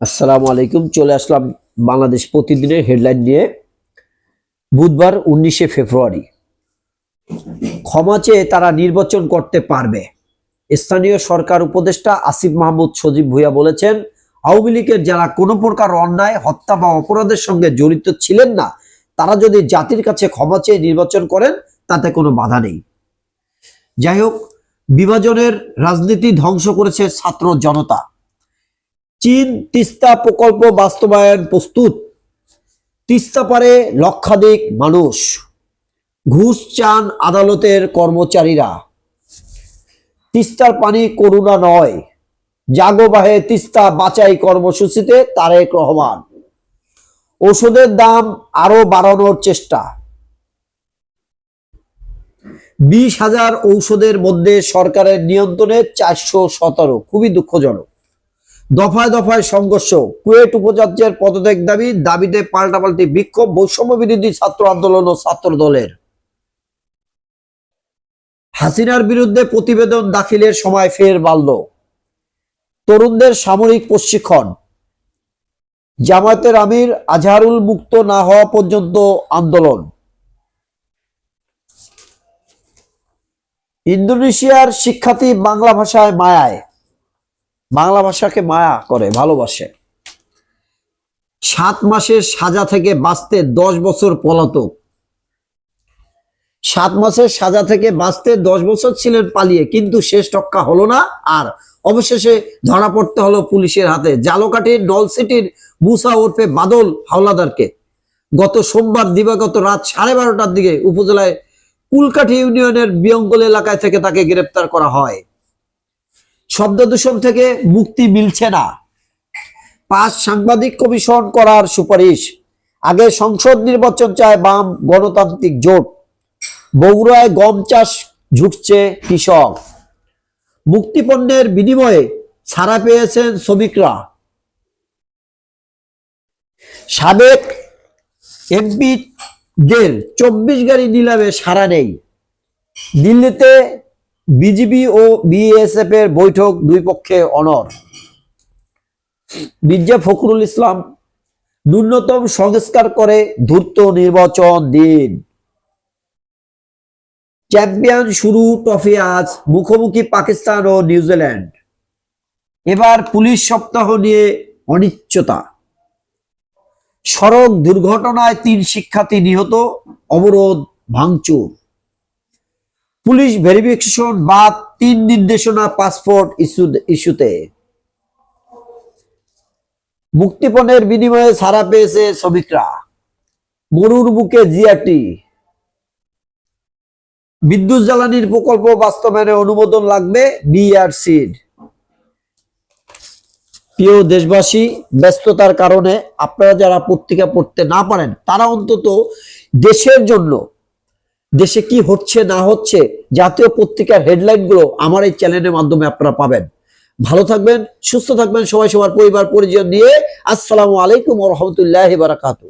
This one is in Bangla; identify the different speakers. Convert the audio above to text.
Speaker 1: আসসালামু আলাইকুম। চলে আসলাম বাংলাদেশ প্রতিদিনের হেডলাইন নিয়ে। বুধবার উনিশে ফেব্রুয়ারি। ক্ষমা চেয়ে তারা নির্বাচন করতে পারবে। স্থানীয় সরকার উপদেষ্টা আসিফ মাহমুদ সজীব ভুইয়া বলেছেন, আওয়ামী লীগের যারা কোনো প্রকার অন্যায়, হত্যা বা অপরাধের সঙ্গে জড়িত ছিলেন না, তারা যদি জাতির কাছে ক্ষমা চেয়ে নির্বাচন করেন, তাতে কোনো বাধা নেই। যাই হোক, বিভাজনের রাজনীতি ধ্বংস করেছে ছাত্র জনতা। চীন তিস্তা প্রকল্প বাস্তবায়ন প্রস্তুত। তিস্তা পারে লক্ষাধিক মানুষ। ঘুষ চান আদালতের কর্মচারীরা। তিস্তার পানি করুণা নয়। জাগোবাহে তিস্তা বাঁচাই কর্মসূচিতে তারেক রহমান। ওষুধের দাম আরও বাড়ানোর চেষ্টা। বিশ হাজার ঔষধের মধ্যে সরকারের নিয়ন্ত্রণে চারশো সতেরো। খুবই দুঃখজনক। দফায় দফায় সংঘর্ষ। কুয়েট উপজাত্যের পদত্যাগ দাবি, দাবিতে পাল্টাপাল্টি বিক্ষোভ, বৈষম্য বিরোধী ছাত্র আন্দোলন ও ছাত্র দলের। হাসিনার বিরুদ্ধে প্রতিবেদন দাখিলের সময় ফের বাড়ল। তরুণদের সামরিক প্রশিক্ষণ। জামায়াতের আমির আজহারুল মুক্ত না হওয়া পর্যন্ত আন্দোলন। ইন্দোনেশিয়ার শিক্ষার্থী বাংলা ভাষায় মায়ায়। বাংলা ভাষাকে মায়া করে, ভালোবাসে। সাত মাসের সাজা থেকে বাঁচতে দশ বছর পলাতক। সাত মাসের সাজা থেকে বাঁচতে দশ বছর ছিলেন পালিয়ে, কিন্তু শেষ টক্কা হলো না, আর অবশেষে ধরা পড়তে হলো পুলিশের হাতে। জালকাঠির নলসিটির মুসা ওরফে বাদল হাওলাদারকে। গত সোমবার দিবাগত রাত সাড়ে বারোটার দিকে উপজেলায় কুলকাঠি ইউনিয়নের বিয়ঙ্গল এলাকায় থেকে তাকে গ্রেপ্তার করা হয়। শব্দ দূষণ থেকে মুক্তি মিলছে না। পাঁচ সাংবাদিক কমিশন করার সুপারিশ। আগে সংসদ নির্বাচন চায় বাম গণতান্ত্রিক জোট। বগুড়ায় গম চাষ ঝুঁকছে কৃষক। মুক্তিপণ্যের বিনিময়ে ছাড়া পেয়েছেন শ্রমিকরা। সাবেক এমপিদের চব্বিশ গাড়ি নিলামে সারা নেই। দিল্লিতে বিজিবি ও বিএসএফ এর বৈঠক দুই পক্ষে অনর মির্জা ফখরুল ইসলাম ন্যূনতম সংস্কার করে দ্রুত নির্বাচন দিন। চ্যাম্পিয়ন শুরু ট্রফি আজ মুখোমুখি পাকিস্তান ও নিউজিল্যান্ড। এবার পুলিশ সপ্তাহ নিয়ে অনিশ্চয়তা সড়ক দুর্ঘটনায় তিন শিক্ষার্থী নিহত, অবরোধ ভাঙচুর। পুলিশ ভেরিফিকেশন বাদ তিন নির্দেশনা পাসপোর্ট ইস্যুতে। মুক্তিপণের বিনিময়ে ছাড়া পেয়েছে শ্রমিকরা। গরুর বুকে জিআরটি। বিদ্যুৎ জ্বালানির প্রকল্প বাস্তবায়নে অনুমোদন লাগবে বিআরসির প্রিয় দেশবাসী, ব্যস্ততার কারণে আপনারা যারা পত্রিকা পড়তে না পারেন, তারা অন্তত দেশের জন্য দেশে কি হচ্ছে, না হচ্ছে, জাতীয় পত্রিকার হেডলাইনগুলো আমার এই চ্যানেলের মাধ্যমে আপনারা পাবেন। ভালো থাকবেন, সুস্থ থাকবেন, সবাই, সবার পরিবার, পরিজন নিয়ে আসসালামু আলাইকুম রহমতুল্লাহ বারাকাতু